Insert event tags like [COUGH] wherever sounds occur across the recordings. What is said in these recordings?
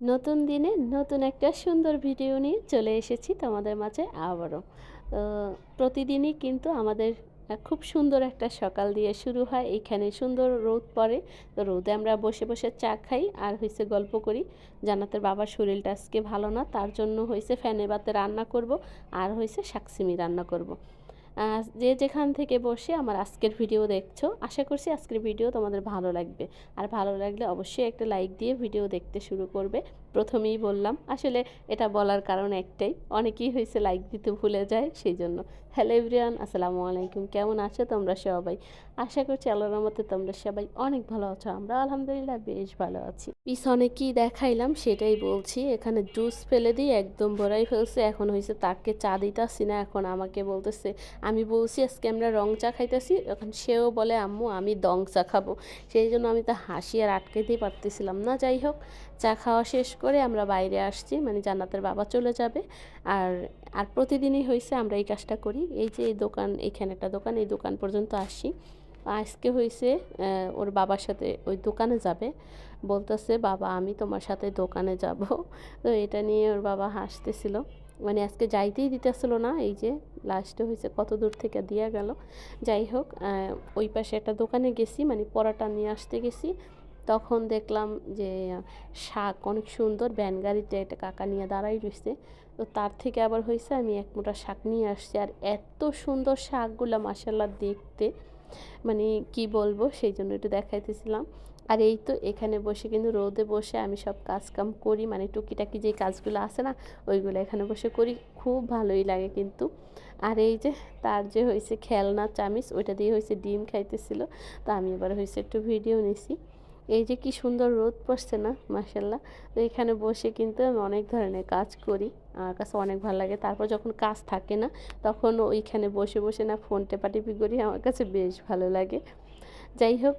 নতুন দিনে নতুন একটা সুন্দর ভিডিও নিয়ে চলে এসেছি তোমাদের মাঝে আবারও। প্রতিদিনই কিন্তু আমাদের খুব সুন্দর একটা সকাল দিয়ে শুরু হয়। এইখানে সুন্দর রোদ পড়ে, তো রোদে আমরা বসে বসে চা খাই আর হয়েছে গল্প করি। জানাতের বাবার শরীরটা আজকে ভালো না, তার জন্য হয়েছে ফ্যানে বাতে রান্না করব আর হয়েছে শাকসিমি রান্না করব। যে যেখান থেকে বসে আমার আজকের ভিডিও দেখছ, আশা করছি আজকের ভিডিও তোমাদের ভালো লাগবে। আর ভালো লাগলে অবশ্যই একটা লাইক দিয়ে ভিডিও দেখতে শুরু করবে। প্রথমেই বললাম, আসলে এটা বলার কারণ একটাই, অনেকেই হয়েছে লাইক দিতে ভুলে যায় সেই জন্য হ্যালো এভরিয়ান আসসালামু আলাইকুম। কেমন আছো তোমরা সবাই? আশা করছি আল্লাহর রহমতে তোমরা সবাই অনেক ভালো আছো। আমরা আলহামদুলিল্লাহ বেশ ভালো আছি। পিছনে কি দেখাইলাম সেটাই বলছি। এখানে জুস ফেলে দিয়ে একদম ভরাই ফেলছে। এখন হয়েছে তাকে চা দিতাছি না, এখন আমাকে বলতেছে, আমি বলছি আজকে আমরা রং চা খাইতেছি। এখন সেও বলে, আম্মু, আমি দং চা খাব। সেই জন্য আমি তো হাসি আর আটকাইতেই পারতেছিলাম না। যাই হোক, চা খাওয়া শেষ করে আমরা বাইরে আসছি। মানে জান্নাতের বাবা চলে যাবে। আর আর প্রতিদিনই হয়েছে আমরা এই কাজটা করি। এই যে এই দোকান এইখানে একটা দোকান, এই দোকান পর্যন্ত আসি। আজকে হয়েছে ওর বাবার সাথে ওই দোকানে যাবে। বলতেছে, বাবা, আমি তোমার সাথে দোকানে যাব। তো এটা নিয়ে ওর বাবা হাসতেছিল। মানে আজকে যাইতেই দিতেছিল না, এই যে লাস্টে হয়েছে কত দূর থেকে দিয়া গেল। যাই হোক ওই পাশে একটা দোকানে গেছি মানে পরাটা নিয়ে আসতে গেছি। তখন দেখলাম যে শাক অনেক সুন্দর, ব্যান গাড়িতে একটা কাকা নিয়ে দাঁড়াই রয়েছে তো তার থেকে আবার হয়েছে আমি এক মোটা শাক নিয়ে আসছি। আর এত সুন্দর শাকগুলো মাসাল্লা দেখতে মানে কি বলব, সেই জন্য একটু দেখাইতেছিলাম। আর এই তো এখানে বসে কিন্তু রোদে বসে আমি সব কাজ কাম করি মানে টুকিটাকি যে কাজগুলো আছে না, ওইগুলো এখানে বসে করি। খুব ভালোই লাগে কিন্তু। আর এই যে তার যে হয়েছে খেলনা, চামিচ, ওইটা দিয়ে হয়েছে ডিম খাইতেছিল। তো আমি এবার হয়েছে একটু ভিডিও নিছি। এই যে কি সুন্দর রোদ পড়ছে না মাসাল্লাহ তো এখানে বসে কিন্তু আমি অনেক ধরনের কাজ করি, আমার কাছে অনেক ভালো লাগে। তারপর যখন কাজ থাকে না, তখন ওইখানে বসে বসে না ফোন টেপাটিপি করি, আমার কাছে বেশ ভালো লাগে। যাই হোক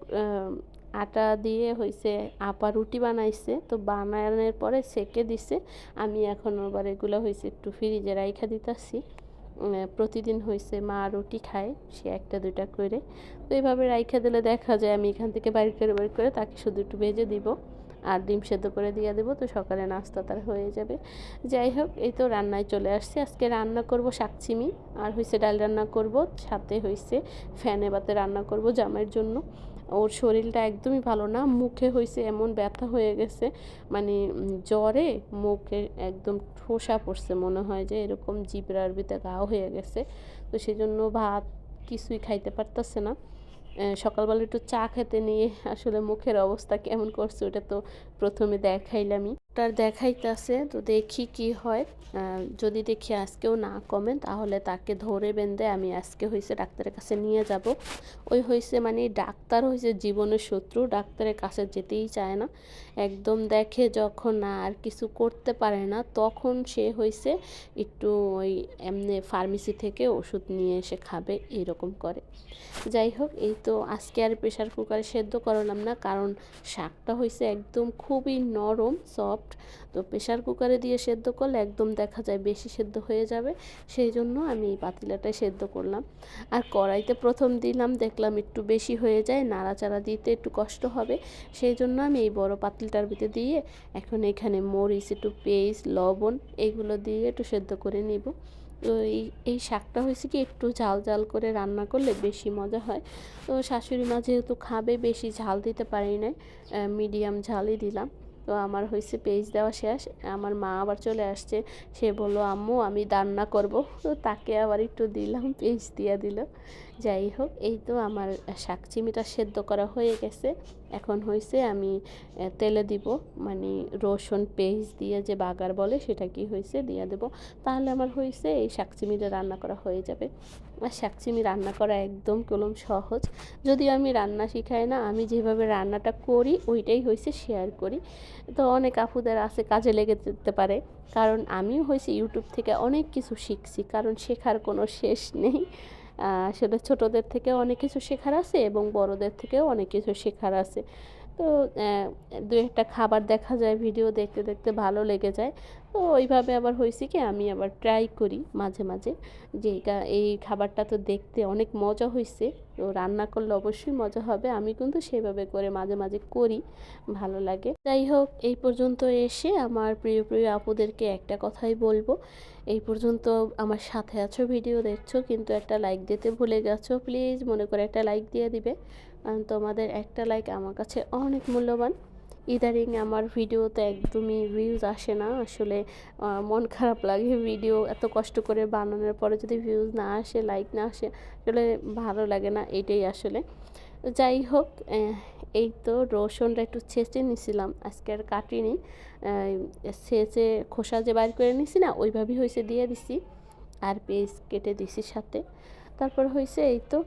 আটা দিয়ে হয়েছে আপা রুটি বানাইছে, তো বানানোর পরে সেকে দিছে। আমি এখন আবার এগুলো হয়েছে একটু ফ্রিজে রাইখা দিতেছি। প্রতিদিন হয়েছে মা রুটি খায়, সে একটা, দুইটা করে। তো এইভাবে রাইখা দিলে দেখা যায় আমি এখান থেকে বাইর করে বাইর করে তাকে শুধু একটু ভেজে দিব আর ডিম সেদ্ধ করে দিয়ে দেবো, তো সকালে নাস্তা তার হয়ে যাবে। যাই হোক, এই তো রান্নায় চলে আসছি। আজকে রান্না করব শাকচিমি আর হয়েছে ডাল রান্না করব, সাথে হয়েছে ফ্যানে বাতে রান্না করব জামাইয়ের জন্য। ওর শরীরটা একদমই ভালো না। মুখে হয়েছে এমন ব্যথা হয়ে গেছে মানে জ্বরে মুখে একদম ঠোসা পড়ছে মনে হয় যে এরকম জিবরার ভিতরে ঘাও হয়ে গেছে। তো সেই জন্য ভাত কিছুই খাইতে পারতেছে না। সকালবেলা একটু চা খেতে নিয়ে আসলে মুখের অবস্থা কেমন করছে ওটা তো প্রথমে দেখাইলামই। ডাক্তার দেখাইতেছে, তো দেখি কি হয়। যদি দেখি আজকেও না কমে, তাহলে তাকে ধরে বেঁধে আমি আজকে হয়েছে ডাক্তারের কাছে নিয়ে যাব। ওই হয়েছে মানে ডাক্তার হয়েছে জীবনের শত্রু, ডাক্তারের কাছে যেতেই চায় না। একদম দেখে যখন না আর কিছু করতে পারে না, তখন সে হয়েছে একটু ওই এমনি ফার্মেসি থেকে ওষুধ নিয়ে এসে খাবে, এরকম করে। যাই হোক, এই তো আজকে আর প্রেশার কুকারে সেদ্ধ করালাম না, কারণ শাকটা হয়েছে একদম খুবই নরম, সফট। তো প্রেশার কুকারে দিয়ে সেদ্ধ করলে একদম দেখা যায় বেশি সেদ্ধ হয়ে যাবে। সেই জন্য আমি এই পাতিলাটাই সেদ্ধ করলাম। আর কড়াইতে প্রথম দিলাম, দেখলাম একটু বেশি হয়ে যায়, নাড়াচাড়া দিতে একটু কষ্ট হবে। সেই জন্য আমি এই বড় পাতিলটার ভিতরে দিয়ে এখন এখানে মরিচ, একটু পেস্ট, লবণ এইগুলো দিয়ে একটু সেদ্ধ করে নিব। তো এই এই শাকটা হয়েছে কি একটু ঝাল ঝাল করে রান্না করলে বেশি মজা হয়। তো শাশুড়ি মা যেহেতু খাবে, বেশি ঝাল দিতে পারি না মিডিয়াম ঝালই দিলাম। তো আমার হয়েছে পেজ দেওয়া শেষ। আমার মা আবার চলে আসছে। সে বলল, আম্মু, আমি রান্না করব। তো তাকে আবার একটু দিলাম পেজ দিয়ে দিল। যাই হোক, এই তো আমার শাক চিমিটা সেদ্ধ করা হয়ে গেছে। এখন হয়েছে, আমি তেলে দিব মানে রসুন পেস্ট দিয়ে যে বাগার বলে সেটা কি হয়েছে দিয়ে দেব। তাহলে আমার হয়েছে এই শাকচিমিটা রান্না করা হয়ে যাবে। আর শাকচিমি রান্না করা একদম কলম সহজ। যদিও আমি রান্না শিখাই না, আমি যেভাবে রান্নাটা করি ওইটাই হয়েছে শেয়ার করি। তো অনেক আপুদের আছে, কাজে লেগে যেতে পারে। কারণ আমিও হয়েছে ইউটিউব থেকে অনেক কিছু শিখছি, কারণ শেখার কোনো শেষ নেই। আসলে ছোটদের থেকে অনেক কিছু শেখার আছে এবং বড়দের থেকেও অনেক কিছু শেখার আছে। তো দু একটা খাবার দেখা যায় ভিডিও দেখতে দেখতে ভালো লেগে যায়। তো ওইভাবে আবার হয়েছে কি, আমি আবার ট্রাই করি মাঝে মাঝে। যে এই খাবারটা তো দেখতে অনেক মজা হয়েছে তো রান্না করলে অবশ্যই মজা হবে। আমি কিন্তু সেভাবে করে মাঝে মাঝে করি, ভালো লাগে। যাই হোক, এই পর্যন্ত এসে আমার প্রিয় প্রিয় আপুদেরকে একটা কথাই বলব। এই পর্যন্ত আমার সাথে আছো, ভিডিও দেখছ, কিন্তু একটা লাইক দিতে ভুলে গেছো প্লিজ মনে করে একটা লাইক দিয়ে দিবে। কারণ তোমাদের একটা লাইক আমার কাছে অনেক মূল্যবান। ইদারিং আমার ভিডিওতে একদমই ভিউজ আসে না। আসলে মন খারাপ লাগে ভিডিও এত কষ্ট করে বানানোর পরে যদি ভিউজ না আসে লাইক না আসে, আসলে ভালো লাগে না এটাই আসলে। যাই হোক এই তো রসুনটা একটু ছেঁচে নিছিলাম, আজকে আর কাটিনি। ছেঁচে খোসা যে বাইর করে নিছি না, ওইভাবেই হয়েছে দিয়ে দিছি, আর পেঁয়াজ কেটে দিছি সাথে। তারপর হয়েছে এই তো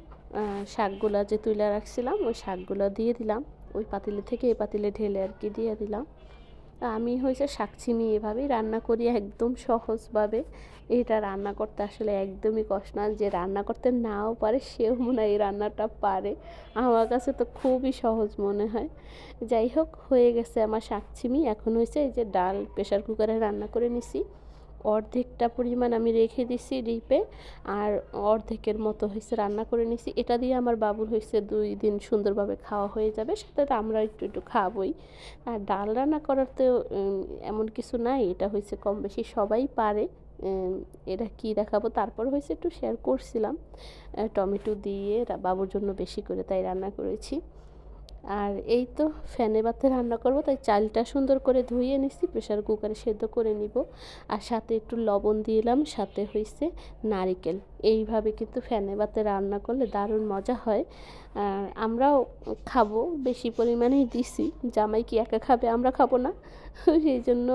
শাকগুলা যে তুলে রাখছিলাম, ওই শাকগুলো দিয়ে দিলাম। ওই পাতিলে থেকে এই পাতিলে ঢেলে আর কি দিয়ে দিলাম। আমি হয়েছে শাকচিমি এভাবেই রান্না করি একদম সহজভাবে। এটা রান্না করতে আসলে একদমই কষ্ট না, যে রান্না করতে নাও পারে সেও মনে হয় এই রান্নাটা পারে। আমার কাছে তো খুবই সহজ মনে হয়। যাই হোক, হয়ে গেছে আমার শাকচিমি এখন হয়েছে এই যে ডাল প্রেশার কুকারে রান্না করে নিছি। অর্ধেকটা পরিমাণ আমি রেখে দিছি ডিপে আর অর্ধেকের মতো হয়েছে রান্না করে নিছি। এটা দিয়ে আমার বাবুর হয়েছে দুই দিন সুন্দরভাবে খাওয়া হয়ে যাবে, সাথে তো আমরা একটু একটু খাবই। আর ডাল রান্না করার তো এমন কিছু নাই, এটা হয়েছে কম বেশি সবাই পারে এটা কি দেখাবো তারপর হয়েছে একটু শেয়ার করছিলাম। টমেটো দিয়ে, বাবুর জন্য বেশি করে তাই রান্না করেছি। আর এই তো ফ্যানে বাতে রান্না করব, তাই চালটা সুন্দর করে ধুয়ে নিছি প্রেশার কুকারে সেদ্ধ করে নিব। আর সাথে একটু লবণ দিলাম সাথে হয়েছে নারিকেল। এইভাবে কিন্তু ফ্যানে বাতে রান্না করলে দারুণ মজা হয়। আর আমরাও খাব, বেশি পরিমাণেই দিছি, জামাই কি একা খাবে আমরা খাব না। [LAUGHS] সেই জন্য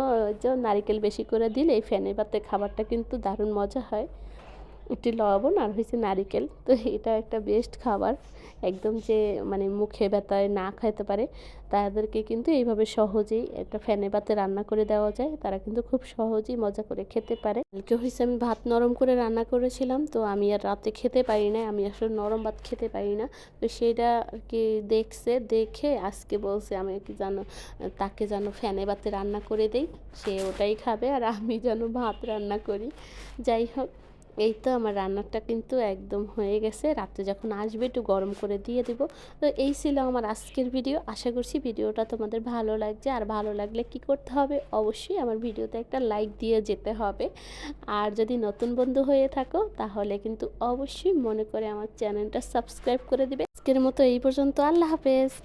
নারিকেল বেশি করে দিলে এই ফ্যানে বাতে খাবারটা কিন্তু দারুণ মজা হয়। একটি লবণ আর হয়েছে নারিকেল। তো এটা একটা বেস্ট খাবার। একদম যে মানে মুখে ব্যথায় না খাইতে পারে। তাদেরকে কিন্তু এইভাবে সহজেই একটা ফ্যানে পাতে রান্না করে দেওয়া যায়। তারা কিন্তু খুব সহজেই মজা করে খেতে পারে। কালকে হয়েছে আমি ভাত নরম করে রান্না করেছিলাম। তো আমি আর রাতে খেতে পারি না। আমি আসলে নরম ভাত খেতে পারি না। তো সেইটা আর কি দেখছে, দেখে আজকে বলছে, আমি কি জানো তাকে যেন ফ্যানে বাতে রান্না করে দেই। সে ওটাই খাবে আর আমি যেন ভাত রান্না করি। যাই হোক। এই তো আমার রান্নাটা কিন্তু একদম হয়ে গেছে। রাত্রে যখন আসবে একটু গরম করে দিয়ে দেব। তো এই ছিল আমার আজকের ভিডিও। আশা করছি ভিডিওটা তোমাদের ভালো লাগছে। আর ভালো লাগলে কি করতে হবে? অবশ্যই আমার ভিডিওতে একটা লাইক দিয়ে যেতে হবে। আর যদি নতুন বন্ধু হয়ে থাকো, তাহলে কিন্তু অবশ্যই মনে করে আমার চ্যানেলটা সাবস্ক্রাইব করে দিবে। আজকের মতো এই পর্যন্ত। আল্লাহ হাফেজ।